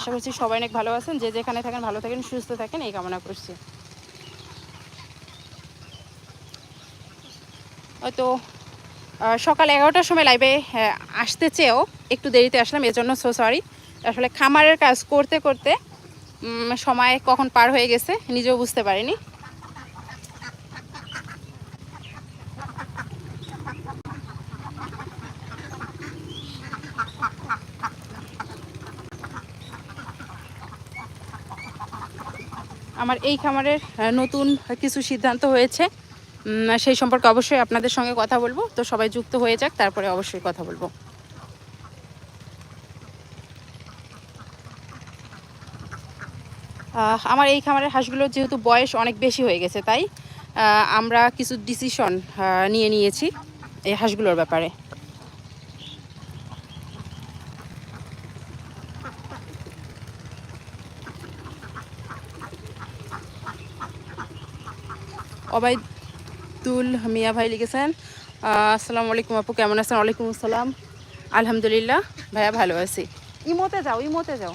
আশা করছি সবাই অনেক ভালো আছেন। যে যেখানে থাকেন, ভালো থাকেন, সুস্থ থাকেন, এই কামনা করছি। হয়তো সকাল এগারোটার সময় লাইভে আসতে চেয়েও একটু দেরিতে আসলাম, এজন্য সো সরি আসলে খামারের কাজ করতে করতে সময় কখন পার হয়ে গেছে, নিজেও বুঝতে পারিনি। আমার এই খামারের নতুন কিছু সিদ্ধান্ত হয়েছে। সেই সম্পর্কে অবশ্যই আপনাদের সঙ্গে কথা বলব। তো সবাই যুক্ত হয়ে যাক, তারপরে অবশ্যই কথা বলব। আমার এই খামারের হাঁসগুলোর যেহেতু বয়স অনেক বেশি হয়ে গেছে, তাই আমরা কিছু ডিসিশন নিয়ে নিয়েছি এই হাঁসগুলোর ব্যাপারে। অবায়দুল মিয়া ভাই লিখেছেন। আসসালামু আলাইকুম আপু কেমন আছেন? ওয়ালাইকুম আসসালাম। আলহামদুলিল্লাহ ভাইয়া ভালো আছি। ইমোতে যাও ইমোতে যাও।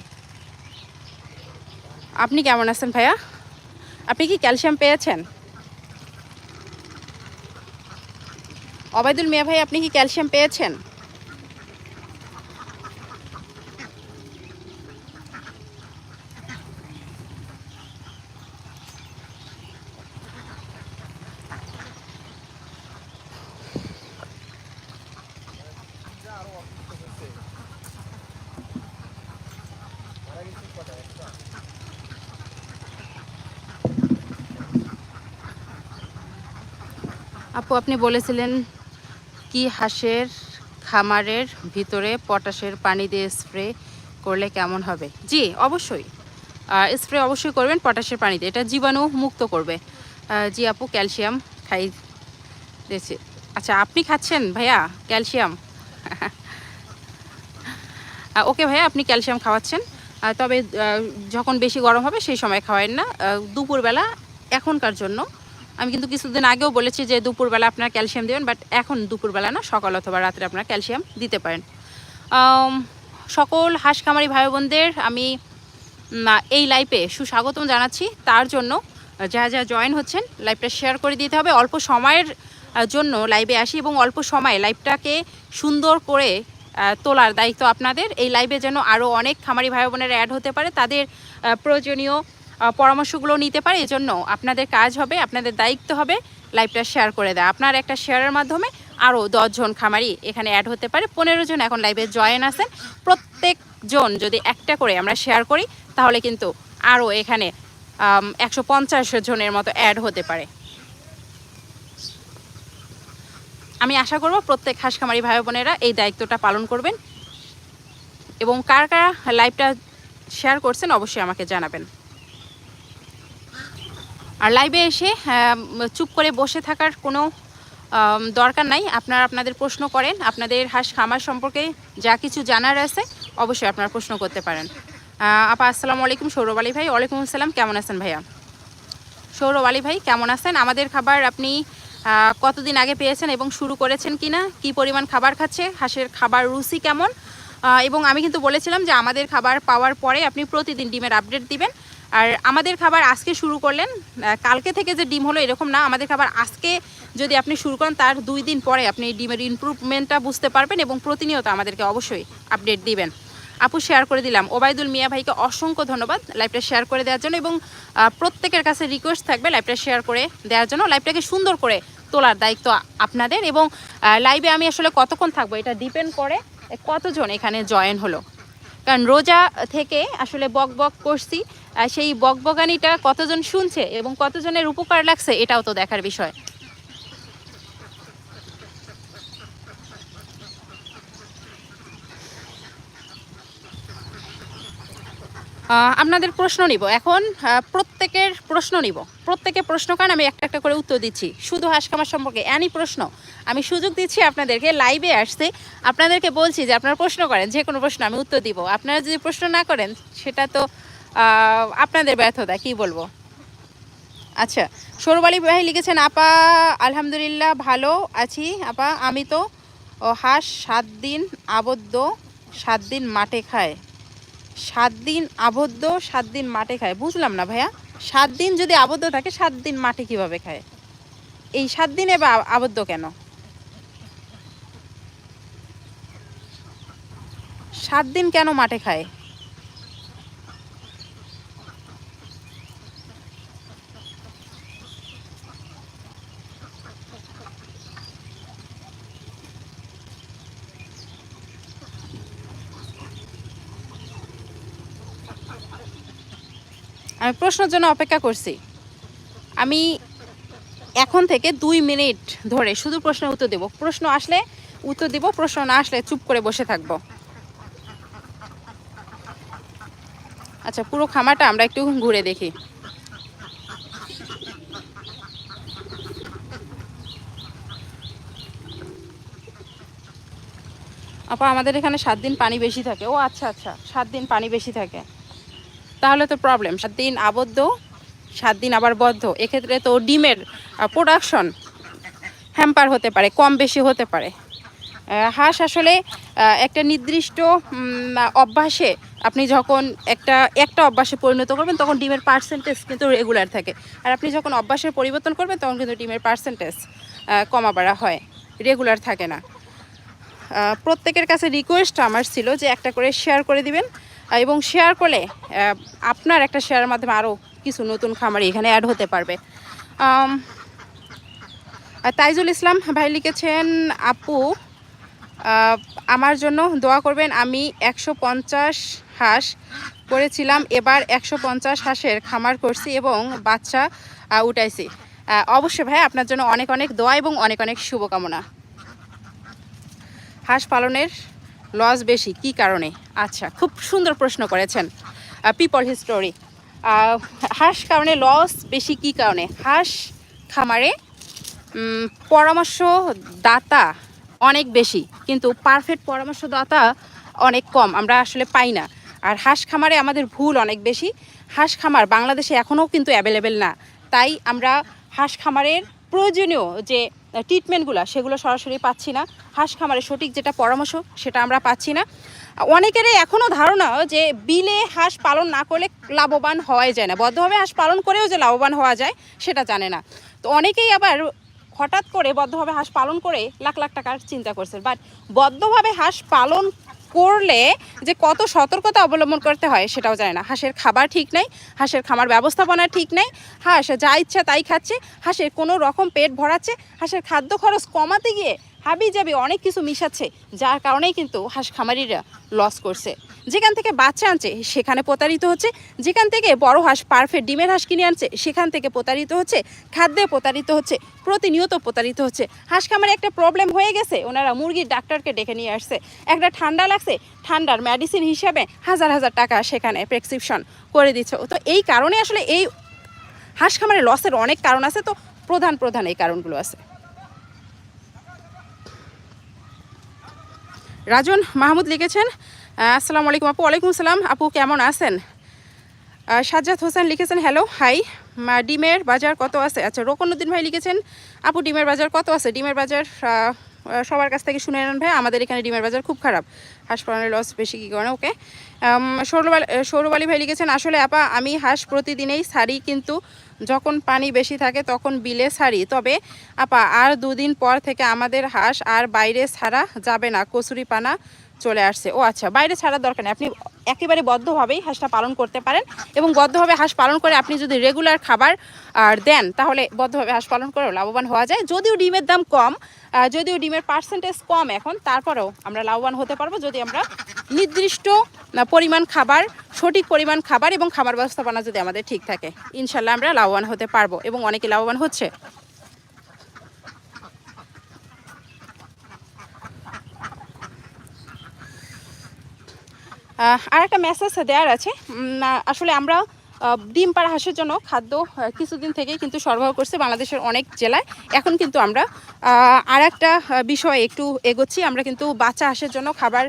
আপনি কেমন আছেন ভাইয়া? আপনি কি ক্যালসিয়াম পেয়েছেন? অবায়দুল মিয়া ভাই আপনি কি ক্যালসিয়াম পেয়েছেন? আপনি বলেছিলেন কি হাঁসের খামারের ভিতরে পটাশের পানি দিয়ে স্প্রে করলে কেমন হবে? জি, অবশ্যই। স্প্রে অবশ্যই করবেন পটাশের পানি দিয়ে। এটা জীবাণু মুক্ত করবে। জি আপু, ক্যালসিয়াম খাই দিয়েছি। আচ্ছা আপনি খাচ্ছেন ভাইয়া? ক্যালসিয়াম? ওকে ভাইয়া, আপনি ক্যালসিয়াম খাওয়াচ্ছেন। তবে যখন বেশি গরম হবে সেই সময় খাওয়ায়েন না। দুপুরবেলা এখনকার জন্য আমি কিন্তু কিছুদিন আগেও বলেছি যে দুপুরবেলা আপনার ক্যালসিয়াম দেবেন বাট এখন দুপুরবেলা না, সকাল অথবা রাত্রে আপনারা ক্যালসিয়াম দিতে পারেন। সকল হাঁস খামারি ভাই বোনদের আমি এই লাইভে সুস্বাগতম জানাচ্ছি। তার জন্য যারা যারা জয়েন হচ্ছেন লাইভটা শেয়ার করে দিতে হবে। অল্প সময়ের জন্য লাইভে আসি এবং অল্প সময়ে লাইভটাকে সুন্দর করে তোলার দায়িত্ব আপনাদের। এই লাইভে যেন আরও অনেক খামারি ভাই বোনেরা অ্যাড হতে পারে। তাদের প্রয়োজনীয় পরামর্শগুলো নিতে পারে, এজন্য আপনাদের কাজ হবে, আপনাদের দায়িত্ব হবে লাইভটা শেয়ার করে দেয় আপনার একটা শেয়ারের মাধ্যমে আরও দশজন খামারি এখানে অ্যাড হতে পারে, পনেরো জন এখন লাইভে জয়েন আছেন। প্রত্যেকজন যদি একটা করে আমরা শেয়ার করি, তাহলে কিন্তু আরও এখানে একশো পঞ্চাশ জনের মতো অ্যাড হতে পারে। আমি আশা করব প্রত্যেক হাঁস খামারি ভাই বোনেরা এই দায়িত্বটা পালন করবেন এবং কার কারা লাইভটা শেয়ার করছেন অবশ্যই আমাকে জানাবেন। আর লাইভে এসে চুপ করে বসে থাকার কোনো দরকার নাই। আপনারা আপনাদের প্রশ্ন করেন, আপনাদের হাঁস খামার সম্পর্কে যা কিছু জানার আছে, অবশ্যই আপনারা প্রশ্ন করতে পারেন। আপা, আসসালামু আলাইকুম, সৌরভ আলী ভাই। ওয়ালাইকুম আসসালাম, কেমন আছেন ভাইয়া? সৌরভ আলী ভাই, কেমন আছেন? আমাদের খাবার আপনি কতদিন আগে পেয়েছেন এবং শুরু করেছেন কি না কী পরিমাণ খাবার খাচ্ছে? হাঁসের খাবার রুচি কেমন? এবং আমি কিন্তু বলেছিলাম যে আমাদের খাবার পাওয়ার পরে আপনি প্রতিদিন ডিমের আপডেট দিবেন। আর আমাদের খাবার আজকে শুরু করলেন কালকে থেকে যে ডিম হলো এরকম না, আমাদের খাবার আজকে যদি আপনি শুরু করেন, তার দুই দিন পরে আপনি ডিমের ইমপ্রুভমেন্টটা বুঝতে পারবেন এবং প্রতিনিয়ত আমাদেরকে অবশ্যই আপডেট দিবেন। আপু শেয়ার করে দিলাম। ওবায়দুল মিয়া ভাইকে অসংখ্য ধন্যবাদ লাইভটা শেয়ার করে দেওয়ার জন্য এবং প্রত্যেকের কাছে রিকোয়েস্ট থাকবে লাইভটা শেয়ার করে দেওয়ার জন্য। লাইভটাকে সুন্দর করে তোলার দায়িত্ব আপনাদের এবং লাইভে আমি আসলে কতক্ষণ থাকব এটা ডিপেন্ড করে কতজন এখানে জয়েন হলো। কারণ রোজা থেকে আসলে বক বক করছি সেই বকবগানিটা কতজন শুনছে এবং কতজনের উপকার লাগছে এটাও তো দেখার বিষয়। আপনাদের প্রশ্ন নিব। এখন প্রত্যেকের প্রশ্ন নিব। প্রত্যেকের প্রশ্ন কারণ আমি একটা একটা করে উত্তর দিচ্ছি। শুধু হাঁস খামার সম্পর্কে অ্যানি প্রশ্ন, আমি সুযোগ দিচ্ছি আপনাদেরকে লাইভে আসতে। আপনাদেরকে বলছি যে, আপনারা প্রশ্ন করেন, যে কোনো প্রশ্ন আমি উত্তর দিব। আপনারা যদি প্রশ্ন না করেন, সেটা তো আপনাদের ব্যর্থতা, কি বলব? আচ্ছা সৌরভ ভাই লিখেছেন, আপা, আলহামদুলিল্লাহ, ভালো আছি। আপা, আমি তো হাঁস সাত দিন আবদ্ধ, সাত দিন মাঠে খায়। সাত দিন আবদ্ধ, সাত দিন মাঠে খায়। বুঝলাম না ভাইয়া। সাত দিন যদি আবদ্ধ থাকে, সাত দিন মাঠে কীভাবে খায়? এই সাত দিনে বা আবদ্ধ কেন? সাত দিন কেন মাঠে খায়? আমি প্রশ্নের জন্য অপেক্ষা করছি। আমি এখন থেকে দুই মিনিট ধরে শুধু প্রশ্নের উত্তর দেব। প্রশ্ন আসলে উত্তর দিব, প্রশ্ন না আসলে চুপ করে বসে থাকব। আচ্ছা পুরো খামারটা আমরা একটু ঘুরে দেখি। আপা, আমাদের এখানে সাত দিন পানি বেশি থাকে। ও আচ্ছা আচ্ছা সাত দিন পানি বেশি থাকে। তাহলে তো প্রবলেম সাত দিন আবদ্ধ, সাত দিন আবার বদ্ধ। এক্ষেত্রে তো ডিমের প্রোডাকশন হ্যাম্পার হতে পারে, কম বেশি হতে পারে। হাঁস আসলে একটা নির্দিষ্ট অভ্যাসে আপনি যখন একটা একটা অভ্যাসে পরিণত করবেন, তখন ডিমের পার্সেন্টেজ কিন্তু রেগুলার থাকে। আর আপনি যখন অভ্যাসের পরিবর্তন করবেন, তখন কিন্তু ডিমের পার্সেন্টেজ কমা বাড়া হয় রেগুলার থাকে না। প্রত্যেকের কাছে রিকোয়েস্ট আমার ছিল যে একটা করে শেয়ার করে দিবেন। এবং শেয়ার করলে আপনার একটা শেয়ারের মাধ্যমে আরও কিছু নতুন খামারি এখানে অ্যাড হতে পারবে। তাইজুল ইসলাম ভাই লিখেছেন, আপু আমার জন্য দোয়া করবেন, আমি একশো পঞ্চাশ হাঁস করেছিলাম, এবার একশো পঞ্চাশ হাঁসের খামার করছি এবং বাচ্চা উঠাইছি। অবশ্যই ভাই আপনার জন্য অনেক অনেক দোয়া এবং অনেক অনেক শুভকামনা। হাঁস পালনের লস বেশি কি কারণে? আচ্ছা খুব সুন্দর প্রশ্ন করেছেন পিপল হিস্টোরি হাঁস কারণে লস বেশি কি কারণে? হাঁস খামারে উম, পরামর্শ দাতা অনেক বেশি কিন্তু পারফেক্ট পরামর্শ দাতা অনেক কম আমরা আসলে পাই না। আর হাঁস খামারে আমাদের ভুল অনেক বেশি হাঁস খামার বাংলাদেশে এখনও কিন্তু অ্যাভেলেবেল না। তাই আমরা হাঁস খামারের প্রয়োজনীয় যে ট্রিটমেন্টগুলো সেগুলো সরাসরি পাচ্ছি না। হাঁস খামারে সঠিক যেটা পরামর্শ, সেটা আমরা পাচ্ছি না। অনেকেরই এখনও ধারণা যে বিলে হাঁস পালন না করলে লাভবান হওয়াই যায় না। বদ্ধভাবে হাঁস পালন করেও যে লাভবান হওয়া যায়, সেটা জানে না। তো অনেকেই আবার হঠাৎ করে বদ্ধভাবে হাঁস পালন করে লাখ লাখ টাকার চিন্তা করছে। বাট বদ্ধভাবে হাঁস পালন করলে যে কত সতর্কতা অবলম্বন করতে হয় সেটাও জানে না। হাঁসের খাবার ঠিক নেই, হাঁসের খামার ব্যবস্থাপনা ঠিক নেই, হাঁস যা ইচ্ছা তাই খাচ্ছে, হাঁসের কোনো রকম পেট ভরাচ্ছে, হাঁসের খাদ্য খরচ কমাতে গিয়ে হাবি যাবি অনেক কিছু মিশাচ্ছে, যার কারণেই কিন্তু হাঁস খামারিরা লস করছে। যেখান থেকে বাচ্চা আনছে, সেখানে প্রতারিত হচ্ছে। যেখান থেকে বড় হাঁস পারফেক্ট ডিমের হাঁস কিনে আনছে, সেখান থেকে প্রতারিত হচ্ছে। খাদ্যে প্রতারিত হচ্ছে, প্রতিনিয়ত প্রতারিত হচ্ছে। হাঁস খামারে একটা প্রবলেম হয়ে গেছে, ওনারা মুরগির ডাক্তারকে ডেকে নিয়ে আসছে। একটা ঠান্ডা লাগছে, ঠান্ডার মেডিসিন হিসাবে হাজার হাজার টাকা সেখানে প্রেসক্রিপশন করে দিচ্ছে। তো এই কারণে আসলে এই হাঁস খামারে লসের অনেক কারণ আছে, তো প্রধান প্রধান এই কারণগুলো আছে। রাজন মাহমুদ লিখেছেন আসসালামু আলাইকুম আপু। ওয়ালাইকুম আসসালাম। আপু, কেমন আছেন? সাজ্জাদ হোসেন লিখেছেন, হ্যালো, হাই। ডিমের বাজার কত আছে? আচ্ছা রোকনুদ্দিন ভাই লিখেছেন, আপু, ডিমের বাজার কত আছে? ডিমের বাজার সবার কাছ থেকে শুনে নেন ভাই, আমাদের এখানে ডিমের বাজার খুব খারাপ। হাঁস পালনের লস বেশি কী কারণে ওকে সৌরবালি সৌরবালি ভাই লিখেছেন, আসলে আপা, আমি হাঁস প্রতিদিনেই সারি, কিন্তু যখন পানি বেশি থাকে তখন বিলে সারি। তবে আপা, আর দুদিন পর থেকে আমাদের হাঁস আর বাইরে ছাড়া যাবে না, কচুরি পানা চলে আসছে। ও আচ্ছা বাইরে ছাড়ার দরকার নেই। আপনি একেবারে বদ্ধভাবেই হাঁসটা পালন করতে পারেন এবং বদ্ধভাবে হাঁস পালন করে আপনি যদি রেগুলার খাবার, আর দেন, তাহলে বদ্ধভাবে হাঁস পালন করেও লাভবান হওয়া যায়। যদিও ডিমের দাম কম যদিও ডিমের পার্সেন্টেজ কম এখন, তারপরেও আমরা লাভবান হতে পারব যদি আমরা নির্দিষ্ট পরিমাণ খাবার, সঠিক পরিমাণ খাবার এবং খাবার ব্যবস্থাপনা যদি আমাদের ঠিক থাকে, ইনশাল্লাহ আমরা লাভবান হতে পারব এবং অনেকে লাভবান হচ্ছে। আর একটা মেসেজ দেওয়ার আছে। আসলে আমরা ডিম পাড়া হাঁসের জন্য খাদ্য কিছুদিন থেকেই কিন্তু সরবরাহ করছে বাংলাদেশের অনেক জেলায়। এখন কিন্তু আমরা আর একটা বিষয়ে একটু এগোচ্ছি। আমরা কিন্তু বাচ্চা হাঁসের জন্য খাবার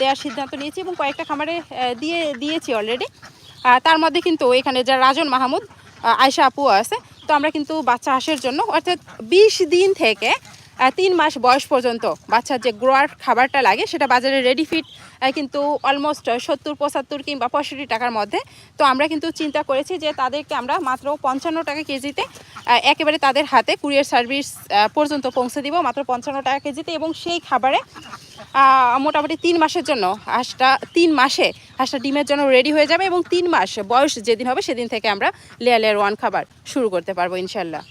দেওয়ার সিদ্ধান্ত নিয়েছি এবং কয়েকটা খামারে দিয়ে দিয়েছি অলরেডি তার মধ্যে কিন্তু এখানে যা রাজন মাহমুদ আহ, আয়শা আপু আছে। তো আমরা কিন্তু বাচ্চা হাঁসের জন্য অর্থাৎ বিশ দিন থেকে তিন মাস বয়স পর্যন্ত বাচ্চার যে গ্রোয়ার খাবারটা লাগে, সেটা বাজারে রেডি ফিট কিন্তু অলমোস্ট সত্তর, পঁচাত্তর কিংবা পঁয়ষট্টি টাকার মধ্যে। তো আমরা কিন্তু চিন্তা করেছি যে তাদেরকে আমরা মাত্র পঞ্চান্ন টাকা কেজিতে একেবারে তাদের হাতে কুরিয়ার সার্ভিস পর্যন্ত পৌঁছে দিব, মাত্র পঞ্চান্ন টাকা কেজিতে এবং সেই খাবারে মোটামুটি তিন মাসের জন্য হাঁসটা, তিন মাসে হাঁসটা ডিমের জন্য রেডি হয়ে যাবে এবং তিন মাস বয়স যেদিন হবে সেদিন থেকে আমরা লেয়ার লেয়ার ওয়ান খাবার শুরু করতে পারব ইনশাল্লাহ।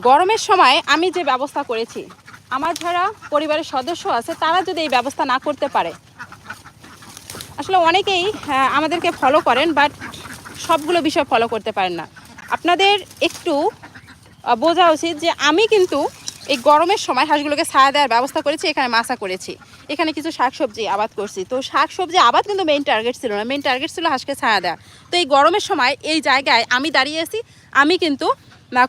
গরমের সময় আমি যে ব্যবস্থা করেছি আমার যারা পরিবারের সদস্য আছে তারা যদি এই ব্যবস্থা না করতে পারে আসলে অনেকেই আহ, আমাদেরকে ফলো করেন বাট সবগুলো বিষয় ফলো করতে পারেন না। আপনাদের একটু বোঝা উচিত যে আমি কিন্তু এই গরমের সময় হাঁসগুলোকে ছায়া দেওয়ার ব্যবস্থা করেছি এখানে মাছা করেছি। এখানে কিছু শাকসবজি আবাদ করছি। তো শাকসবজি আবাদ কিন্তু মেইন টার্গেট ছিল না। মেইন টার্গেট ছিল হাঁসকে ছায়া দেওয়া। তো এই গরমের সময় এই জায়গায় আমি দাঁড়িয়ে আছি আমি কিন্তু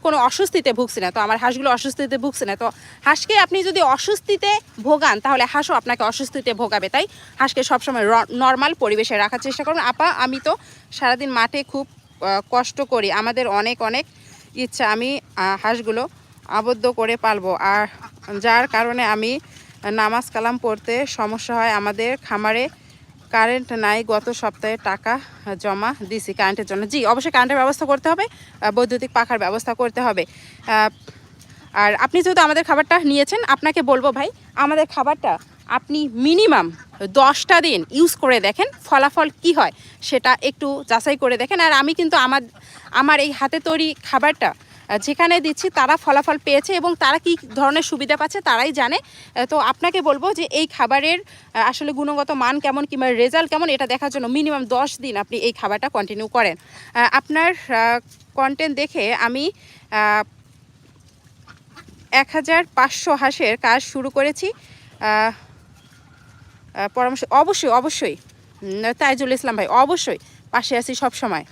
কোনো অস্বস্তিতে ভুগছি না, তো আমার হাঁসগুলো অস্বস্তিতে ভুগছে না, তো হাঁসকে আপনি যদি অস্বস্তিতে ভোগান, তাহলে হাঁসও আপনাকে অস্বস্তিতে ভোগাবে। তাই হাঁসকে সবসময় নর্মাল পরিবেশে রাখার চেষ্টা করুন। আপা, আমি তো সারাদিন মাঠে খুব কষ্ট করি। আমাদের অনেক অনেক ইচ্ছা আমি হাঁসগুলো আবদ্ধ করে পালবো। আর যার কারণে আমি নামাজ কালাম পড়তে সমস্যা হয় আমাদের খামারে কারেন্ট নাই, গত সপ্তাহে টাকা জমা দিছি কারেন্টের জন্য। জি, অবশ্যই কারেন্টের ব্যবস্থা করতে হবে বৈদ্যুতিক পাখার ব্যবস্থা করতে হবে। আর আপনি যেহেতু আমাদের খাবারটা নিয়েছেন, আপনাকে বলব ভাই, আমাদের খাবারটা আপনি মিনিমাম দশটা দিন ইউজ করে দেখেন ফলাফল কি হয়, সেটা একটু যাচাই করে দেখেন। আর আমি কিন্তু আমার আমার এই হাতে তৈরি খাবারটা যেখানে দিচ্ছি তারা ফলাফল পেয়েছে এবং তারা কি ধরনের সুবিধা পাচ্ছে তারাই জানে। তো আপনাকে বলব যে এই খাবারের আসলে গুণগত মান কেমন কিংবা রেজাল্ট কেমন এটা দেখার জন্য মিনিমাম দশ দিন আপনি এই খাবারটা কন্টিনিউ করেন। আপনার কন্টেন্ট দেখে আমি এক হাজার পাঁচশো হাঁসের কাজ শুরু করেছি। পরামর্শ, অবশ্যই অবশ্যই। তাইজুল ইসলাম ভাই, অবশ্যই। পাশে আছি সবসময়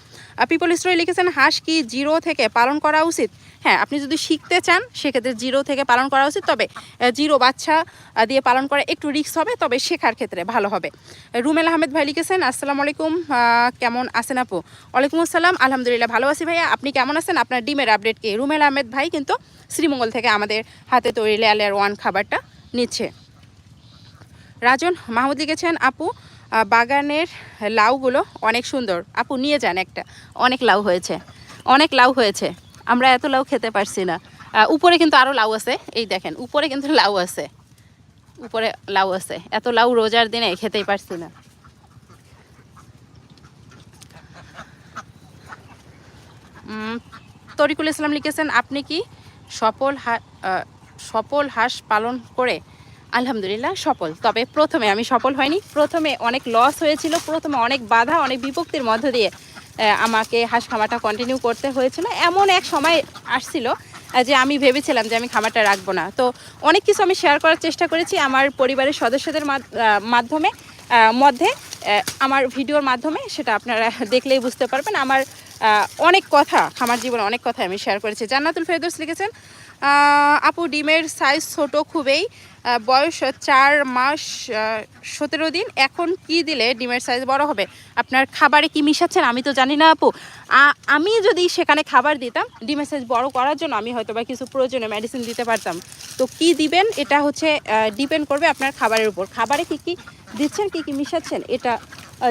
পিপল স্টোরি লিখেছেন, হাঁস কি জিরো থেকে পালন করা উচিত? হ্যাঁ আপনি যদি শিখতে চান, সেক্ষেত্রে জিরো থেকে পালন করা উচিত, তবে জিরো বাচ্চা দিয়ে পালন করা একটু রিস্ক হবে, তবে শেখার ক্ষেত্রে ভালো হবে। রুমেল আহমেদ ভাই লিখেছেন, আসসালামু আলাইকুম কেমন আছেন আপু? ওয়ালাইকুম আসসালাম, আলহামদুলিল্লাহ ভালো আছি ভাইয়া। আপনি কেমন আছেন? আপনার ডিমের আপডেট কি? রুমেল আহমেদ ভাই কিন্তু শ্রীমঙ্গল থেকে আমাদের হাতে তৈরি লেয়ার ওয়ান খাবারটা নিচ্ছে। রাজন মাহমুদ লিখেছেন, আপু বাগানের লাউগুলো অনেক সুন্দর। আপু, নিয়ে যান একটা। অনেক লাউ হয়েছে। অনেক লাউ হয়েছে। আমরা এত লাউ খেতে পারছি না। উপরে কিন্তু আরও লাউ আছে। এই দেখেন, উপরে কিন্তু লাউ আছে। উপরে লাউ আছে। এত লাউ রোজার দিনে খেতেই পারছি না। তরিকুল ইসলাম লিখেছেন, আপনি কি সফল সফল হাঁস পালন করে আলহামদুলিল্লাহ, সফল। তবে প্রথমে আমি সফল হয়নি। প্রথমে অনেক লস হয়েছিল, প্রথমে অনেক বাধা, অনেক বিপক্তির মধ্য দিয়ে আমাকে হাঁস খামারটা কন্টিনিউ করতে হয়েছিল। এমন এক সময় আসছিল যে আমি ভেবেছিলাম যে আমি খামারটা রাখব না। তো অনেক কিছু আমি শেয়ার করার চেষ্টা করেছি আমার পরিবারের সদস্যদের মাধ- মাধ্যমে মধ্যে আমার ভিডিওর মাধ্যমে, সেটা আপনারা দেখলেই বুঝতে পারবেন। আমার অনেক কথা, খামার জীবনে অনেক কথা আমি শেয়ার করেছি। জান্নাতুল ফেরদৌস লিখেছেন আপু ডিমের সাইজ ছোট খুবই বয়স চার মাস সতেরো দিন। এখন কি দিলে ডিমের সাইজ বড় হবে? আপনার খাবারে কি মিশাচ্ছেন আমি তো জানি না আপু। আমি যদি সেখানে খাবার দিতাম, ডিমের সাইজ বড় করার জন্য আমি হয়তো বা কিছু প্রয়োজনীয় মেডিসিন দিতে পারতাম। তো কি দিবেন? এটা হচ্ছে ডিপেন্ড করবে আপনার খাবারের উপর। খাবারে কি কি দিচ্ছেন, কি কি মিশাচ্ছেন, এটা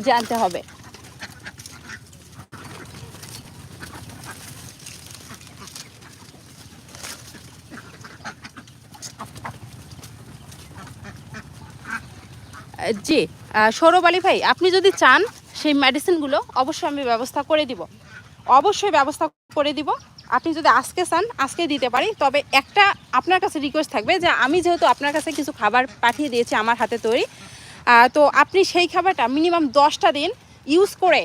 জানতে হবে। জি সৌরভ আলী ভাই, আপনি যদি চান সেই মেডিসিনগুলো অবশ্যই আমি ব্যবস্থা করে দিব। অবশ্যই ব্যবস্থা করে দিব। আপনি যদি আজকে চান আজকে দিতে পারি। তবে একটা আপনার কাছে রিকোয়েস্ট থাকবে যে আমি যেহেতু আপনার কাছে কিছু খাবার পাঠিয়ে দিয়েছি আমার হাতে তৈরি তো আপনি সেই খাবারটা মিনিমাম দশটা দিন ইউজ করে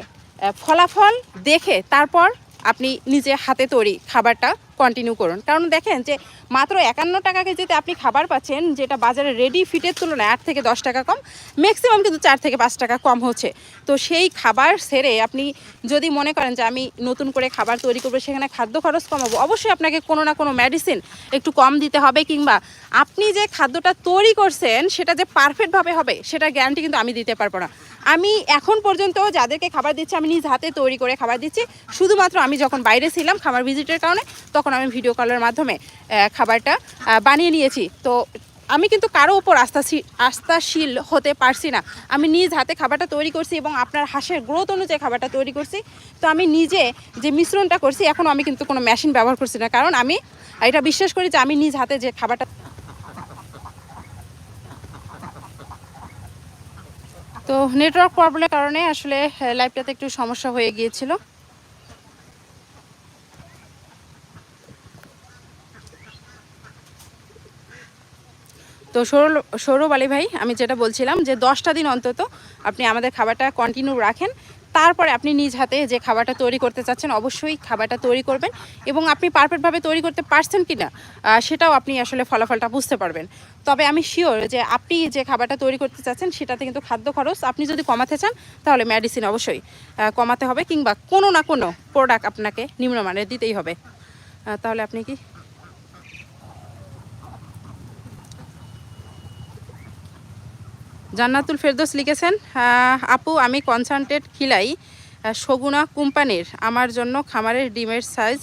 ফলাফল দেখে তারপর আপনি নিজে হাতে তৈরি খাবারটা কন্টিনিউ করুন। কারণ দেখেন যে মাত্র একান্ন টাকা কেজিতে আপনি খাবার পাচ্ছেন, যেটা বাজারে রেডি ফিটের তুলনায় আট থেকে দশ টাকা কম ম্যাক্সিমাম কিন্তু চার থেকে পাঁচ টাকা কম হচ্ছে। তো সেই খাবার সেরে আপনি যদি মনে করেন যে আমি নতুন করে খাবার তৈরি করব, সেখানে খাদ্য খরচ কমাবো, অবশ্যই আপনাকে কোনো না কোনো মেডিসিন একটু কম দিতে হবে, কিংবা আপনি যে খাদ্যটা তৈরি করছেন, সেটা যে পারফেক্টভাবে হবে সেটা গ্যারান্টি কিন্তু আমি দিতে পারব না। আমি এখন পর্যন্ত যাদেরকে খাবার দিচ্ছি, আমি নিজ হাতে তৈরি করে খাবার দিচ্ছি। শুধুমাত্র আমি যখন বাইরে ছিলাম খাবার ভিজিটের কারণে, তখন আমি ভিডিও কলের মাধ্যমে খাবারটা বানিয়ে নিয়েছি। তো আমি কিন্তু কারও ওপর আস্থাশীল আস্থাশীল হতে পারছি না। আমি নিজ হাতে খাবারটা তৈরি করছি এবং আপনার হাঁসের গ্রোথ অনুযায়ী খাবারটা তৈরি করছি। তো আমি নিজে যে মিশ্রণটা করছি, এখনও আমি কিন্তু কোনো মেশিন ব্যবহার করছি না। কারণ আমি, এটা বিশ্বাস করি যে আমি নিজ হাতে যে খাবারটা তো নেটওয়ার্ক প্রবলেমের কারণে আসলে লাইভটাতে একটু সমস্যা হয়ে গিয়েছিল। তো সৌরভ সৌরভ আলী ভাই, আমি যেটা বলছিলাম যে দশটা দিন অন্তত আপনি আমাদের খাবারটা কন্টিনিউ রাখেন। তারপরে আপনি নিজ হাতে যে খাবারটা তৈরি করতে চাচ্ছেন, অবশ্যই খাবারটা তৈরি করবেন এবং আপনি পারফেক্টভাবে তৈরি করতে পারছেন কি না সেটাও আপনি আসলে ফলাফলটা বুঝতে পারবেন। তবে আমি শিওর যে আপনি যে খাবারটা তৈরি করতে চাচ্ছেন, সেটাতে কিন্তু খাদ্য খরচ আপনি যদি কমাতে চান, তাহলে মেডিসিন অবশ্যই কমাতে হবে কিংবা কোনো না কোনো প্রোডাক্ট আপনাকে নিম্নমানের দিতেই হবে। তাহলে আপনি কি জান্নাতুল ফেরদোস লিখেছেন আপু আমি কনসান্ট্রেট খিলাই সগুনা কোম্পানির আমার জন্য খামারের ডিমের সাইজ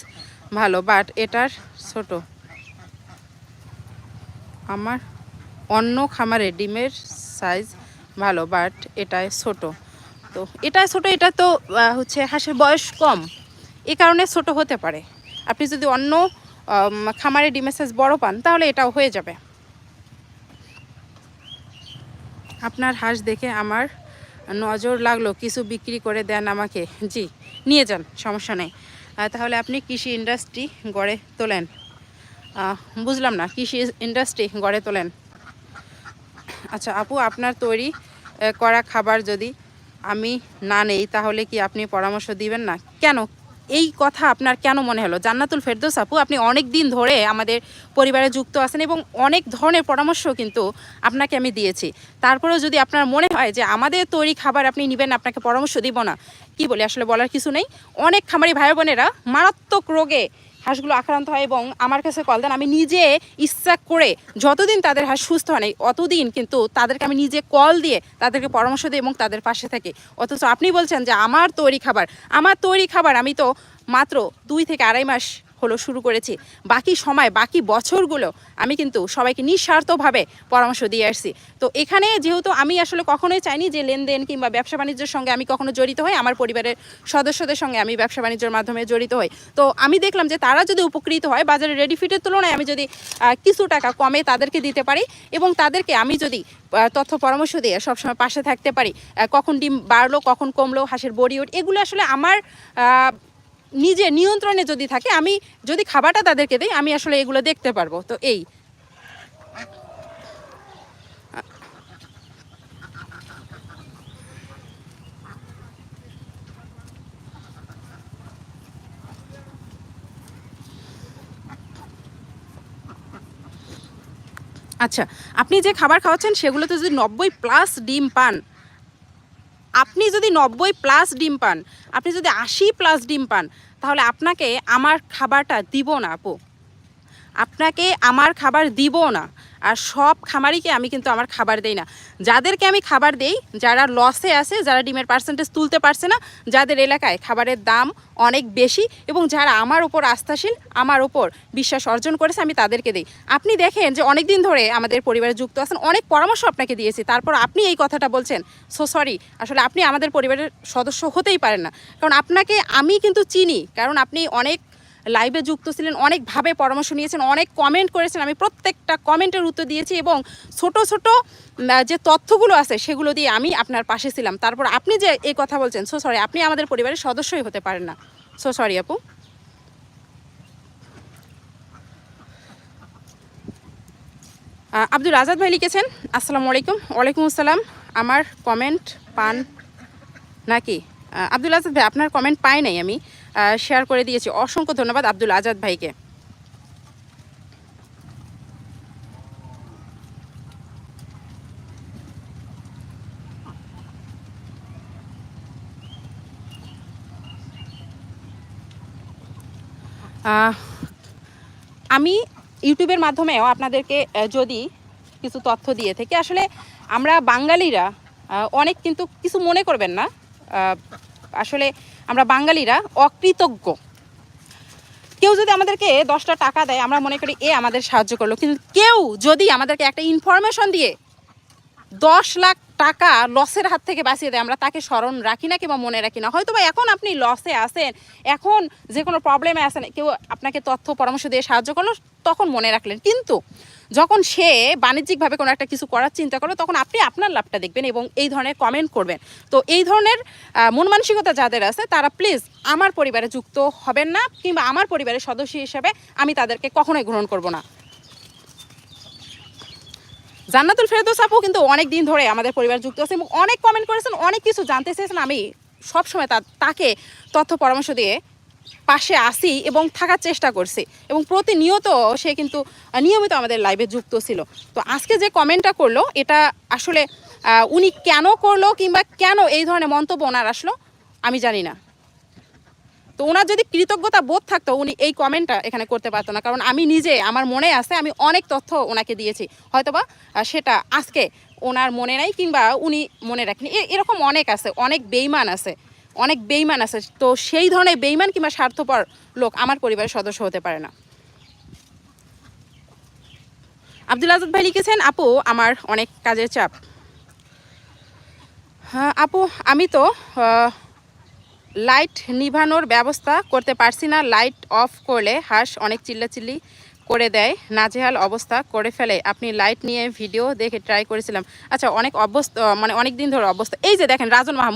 ভালো বাট এটার ছোট। আমার অন্য খামারে ডিমের সাইজ ভালো বাট এটায় ছোট। তো এটায় ছোট এটা তো হচ্ছে হাঁসের বয়স কম। এ কারণে ছোট হতে পারে। আপনি যদি অন্য আম, খামারে ডিমের সাইজ বড় পান তাহলে এটাও হয়ে যাবে। আপনার হাঁস দেখে আমার নজর লাগল, কিছু বিক্রি করে দেন আমাকে। জি, নিয়ে যান, সমস্যা নেই। তাহলে আপনি কৃষি ইন্ডাস্ট্রি গড়ে তোলেন। বুঝলাম না, কৃষি ইন্ডাস্ট্রি গড়ে তোলেন। আচ্ছা আপু, আপনার তৈরি করা খাবার যদি আমি না নেই, তাহলে কি আপনি পরামর্শ দিবেন না? কেন? এই কথা আপনার কেন মনে হলো? জান্নাতুল ফেরদৌস আপু, আপনি অনেক দিন ধরে আমাদের পরিবারে যুক্ত আছেন এবং অনেক ধরনের পরামর্শ কিন্তু আপনাকে আমি দিয়েছি। তারপরেও যদি আপনার মনে হয় যে আমাদের তৈরি খাবার আপনি নেবেন, আপনাকে পরামর্শ দিব না, কি বলি? আসলে বলার কিছু নেই। অনেক খামারি ভাই বোনেরা মারাত্মক রোগে হাঁসগুলো আক্রান্ত হয় এবং আমার কাছে কল দেন, আমি নিজে ইচ্ছা করে যতদিন তাদের হাঁস সুস্থ হয় অতদিন কিন্তু তাদেরকে আমি নিজে কল দিয়ে তাদেরকে পরামর্শ দিই এবং তাদের পাশে থাকি। অথচ আপনি বলছেন যে আমার তৈরি খাবার, আমার তৈরি খাবার আমি তো মাত্র দুই থেকে আড়াই মাস হলো শুরু করেছি। বাকি সময়, বাকি বছরগুলো আমি কিন্তু সবাইকে নিঃস্বার্থভাবে পরামর্শ দিয়ে আসছি। তো এখানে যেহেতু আমি আসলে কখনোই চাইনি যে লেনদেন কিংবা ব্যবসা বাণিজ্যের সঙ্গে আমি কখনো জড়িত হই, আমার পরিবারের সদস্যদের সঙ্গে আমি ব্যবসা বাণিজ্যের মাধ্যমে জড়িত হই। তো আমি দেখলাম যে তারা যদি উপকৃত হয়, বাজারে রেডি ফিটের তুলনায় আমি যদি কিছু টাকা কমে তাদেরকে দিতে পারি এবং তাদেরকে আমি যদি তথ্য পরামর্শ দিয়ে সবসময় পাশে থাকতে পারি কখন ডিম বাড়লো, কখন কমলো, হাঁসের বডি ওঠ এগুলো আসলে আমার নিজে নিয়ন্ত্রণে যদি থাকে, আমি যদি খাবারটা তাদেরকে দিই, আমি আসলে এগুলো দেখতে পারব। তো এই। আচ্ছা আপনি যে খাবার খাওয়াচ্ছেন, সেগুলোতে যদি নব্বই প্লাস ডিম পান আপনি যদি নব্বই প্লাস ডিম পান, আপনি যদি আশি প্লাস ডিম পান, তাহলে আপনাকে আমার খাবারটা দিব না, আপু। আপনাকে আমার খাবার দিব না। আর সব খামারিকে আমি কিন্তু আমার খাবার দেই না। যাদেরকে আমি খাবার দেই, যারা লসে আছে, যারা ডিমের পার্সেন্টেজ তুলতে পারছে না, যাদের এলাকায় খাবারের দাম অনেক বেশি এবং যারা আমার ওপর আস্থাশীল, আমার ওপর বিশ্বাস অর্জন করেছে, আমি তাদেরকে দিই। আপনি দেখেন যে অনেক দিন ধরে আমাদের পরিবারে যুক্ত আছেন, অনেক পরামর্শ আপনাকে দিয়েছি। তারপর আপনি এই কথাটা বলছেন সো সরি আসলে আপনি আমাদের পরিবারের সদস্য হতেই পারেন না। কারণ আপনাকে আমি কিন্তু চিনি, কারণ আপনি অনেক লাইভে যুক্ত ছিলেন অনেকভাবে পরামর্শ নিয়েছেন, অনেক কমেন্ট করেছেন। আমি প্রত্যেকটা কমেন্টের উত্তর দিয়েছি এবং ছোট ছোট যে তথ্যগুলো আছে সেগুলো দিয়ে আমি আপনার পাশে ছিলাম। তারপর আপনি যে এই কথা বলছেন সো সরি আপনি আমাদের পরিবারের সদস্যই হতে পারেন না। সো সরি আপু। আব্দুল আজাদ ভাই লিখেছেন, আসসালামু আলাইকুম, ওয়ালাইকুম আসসালাম। আমার কমেন্ট পান নাকি? আব্দুল আজাদ ভাই, আপনার কমেন্ট পাই নাই আমি। শেয়ার করে দিয়েছি। অসংখ্য ধন্যবাদ আব্দুল আজাদ ভাইকে। আমি ইউটিউবের মাধ্যমেও আপনাদেরকে যদি কিছু তথ্য দিয়ে থাকি, আসলে আমরা বাঙালিরা অনেক কিন্তু কিছু মনে করবেন না। আসলে আমরা বাঙালিরা অকৃতজ্ঞ। কেউ যদি আমাদেরকে দশটা টাকা দেয়, আমরা মনে করি এ আমাদের সাহায্য করল। কিন্তু কেউ যদি আমাদেরকে একটা ইনফরমেশন দিয়ে দশ লাখ টাকা লসের হাত থেকে বাঁচিয়ে দেয়, আমরা তাকে স্মরণ রাখি না কিংবা মনে রাখি না। হয়তো বা এখন আপনি লসে আসেন এখন যে কোনো প্রবলেমে আছেন, কেউ আপনাকে তথ্য, পরামর্শ দিয়ে সাহায্য করল, তখন মনে রাখলেন। কিন্তু যখন সে বাণিজ্যিকভাবে কোনো একটা কিছু করার চিন্তা করবে তখন আপনি আপনার লাভটা দেখবেন এবং এই ধরনের কমেন্ট করবেন। তো এই ধরনের মন মানসিকতা যাদের আছে, তারা প্লিজ আমার পরিবারে যুক্ত হবেন না কিংবা আমার পরিবারের সদস্য হিসেবে আমি তাদেরকে কখনোই গ্রহণ করব না। জান্নাতুল ফেরদৌস আপু কিন্তু অনেক দিন ধরে আমাদের পরিবার যুক্ত আছে এবং অনেক কমেন্ট করেছেন, অনেক কিছু জানতে চেয়েছেন। আমি সবসময় তাকে তথ্য পরামর্শ দিয়ে পাশে আসি এবং থাকার চেষ্টা করছি এবং প্রতিনিয়ত সে কিন্তু নিয়মিত আমাদের লাইভে যুক্ত ছিল। তো আজকে যে কমেন্টটা করল, এটা আসলে উনি কেন করল কিংবা কেন এই ধরনের মন্তব্য ওনার আসলো, আমি জানি না। তো ওনার যদি কৃতজ্ঞতা বোধ থাকতো, উনি এই কমেন্টটা এখানে করতে পারতো না। কারণ আমি নিজে, আমার মনে আছে, আমি অনেক তথ্য ওনাকে দিয়েছি। হয়তোবা সেটা আজকে ওনার মনে নাই কিংবা উনি মনে রাখেনি। এরকম অনেক আছে, অনেক বেইমান আছে। অনেক বেইমান আছে। তো সেই ধরনের বেইমান কিংবা স্বার্থপর লোক আমার পরিবারের সদস্য হতে পারে না। আব্দুল আজাদ ভাই লিখেছেন, আপু, আমার অনেক কাজের চাপ। হ্যাঁ আপু, আমি তো লাইট নিভানোর ব্যবস্থা করতে পারছি না। লাইট অফ করলে হাঁস অনেক চিল্লাচিল্লি করে দেয়। নাজেহাল অবস্থা করে ফেলে। আপনি লাইট নিয়ে ভিডিও দেখে ট্রাই করেছিলাম। আচ্ছা অনেক অবস্থা মানে অনেক দিন ধরে অবস্থা। এই যে দেখেন, রাজন মাহমুদ